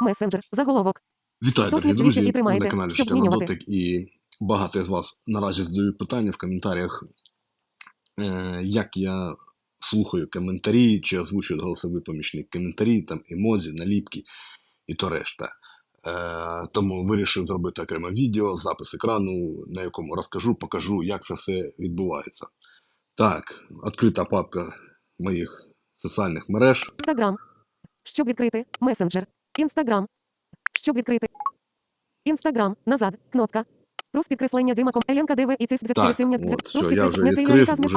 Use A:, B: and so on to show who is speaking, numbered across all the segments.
A: Месенджер. Заголовок.
B: Вітаю, дорогі друзі.
A: і
B: Ви на каналі Життя на дотик. І багато з вас наразі задають питання в коментарях, е, як я слухаю коментарі, чи озвучую голосовий помічник коментарі, там емодзі, наліпки і то решта. Е, тому вирішив зробити окреме відео, запис екрану, на якому розкажу, покажу, як це все відбувається. Так, відкрита папка моїх соціальних мереж.
A: Інстаграм. Щоб відкрити. Месенджер. Інстаграм. Щоб відкрити. Інстаграм. Назад. Кнопка. Рус підкреслення Димаком. Еленка ДВ і цис
B: Так, от, все, я вже відкрив, вже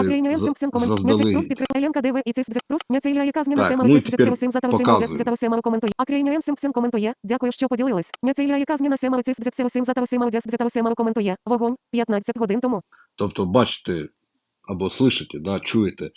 B: заздалегідь.
A: Рус підкреслення Еленка ДВ і цис Рус няцеля яка зміна сема
B: ну і тепер показую.
A: зет сема коментує. Аклейня сим сим коментує. Дякую, що поділились. Няцеля яка зміна сема цис зет сим зата сема зет сема коментує. Вогонь. 15 годин тому.
B: Тобто бачите або слышите, да, чуєте, е,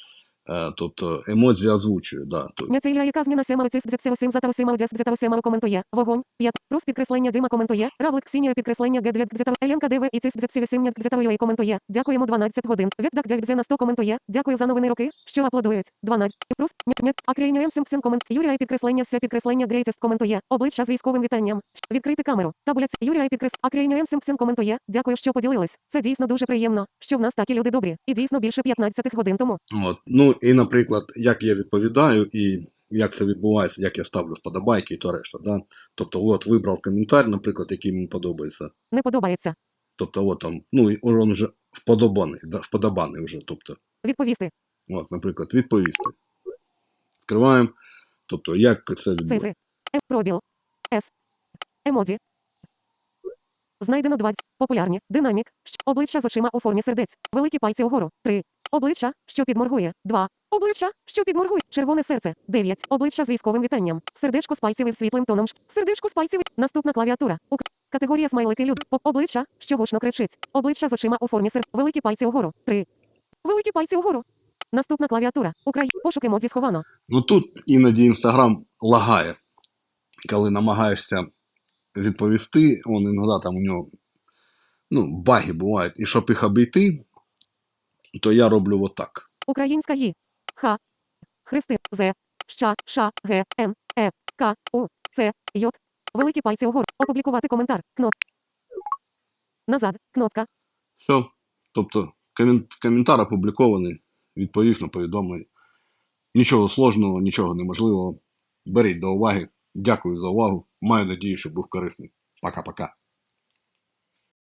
B: тобто емоції озвучую, да,
A: Няцеля яка зміна сема цис зет сим зата сема зет сема коментує. Вогонь. 5. Рус підкреслення Дима коментує. Равлик Ксінія підкреслення Гедлет Дзета. Еленка ДВ і цис зет сим Дзетавої коментує. Дякуємо 12 годин. Віддак Дядь на 100 коментує. Дякую за новини роки, що аплодують. 12. Рус. Нет, нет. Аклейня сим сим комент. Юрія підкреслення се підкреслення Грейтест коментує. Обличчя з військовим вітанням. Відкрити камеру. Табулець. Юрія підкрес. Аклейня сим сим коментує. Дякую, що поділились. Це дійсно дуже приємно, що в нас такі люди добрі. І дійсно більше 15 годин тому.
B: от. Ну і, наприклад, як я відповідаю і як це відбувається, як я ставлю вподобайки і то решта. Да? Тобто, от вибрав коментар, наприклад, який мені подобається.
A: Не подобається.
B: Тобто, от там, ну, і він вже вподобаний, да, вподобаний вже. Тобто,
A: Відповісти.
B: от, наприклад, відповісти. Відкриваємо. Тобто, як це відбувається.
A: Цифри. Е, пробіл. С. Емоді. Знайдено 20. Популярні. Динамік. Обличчя з очима у формі сердець. Великі пальці угору. 3. Обличчя, що підморгує. 2. Обличчя, що підморгує. Червоне серце. 9. Обличчя з військовим вітанням. Сердечко з пальців із світлим тоном. Сердечко з пальців. Наступна клавіатура. У категорія смайлики люд. По- Обличчя, що гучно кричить. Обличчя з очима у формі сердець. Великі пальці угору. 3. Великі пальці угору. Наступна клавіатура. Украй. Пошук емодзі сховано.
B: Ну тут іноді Інстаграм лагає, коли намагаєшся відповісти, он іноді там у нього ну, баги бувають. І щоб їх обійти, то я роблю отак.
A: Українська Ї. Х. Христи. З. Щ. Ш. Г. М. Е. К. У. Ц. Й. Великі пальці угору. Опублікувати коментар. Кноп. Назад. Кнопка.
B: Все. Тобто комент, коментар опублікований, відповів на повідомлення. Нічого сложного, нічого неможливого. Беріть до уваги. Дякую за увагу. Маю надію, що був корисний. Пока-пока.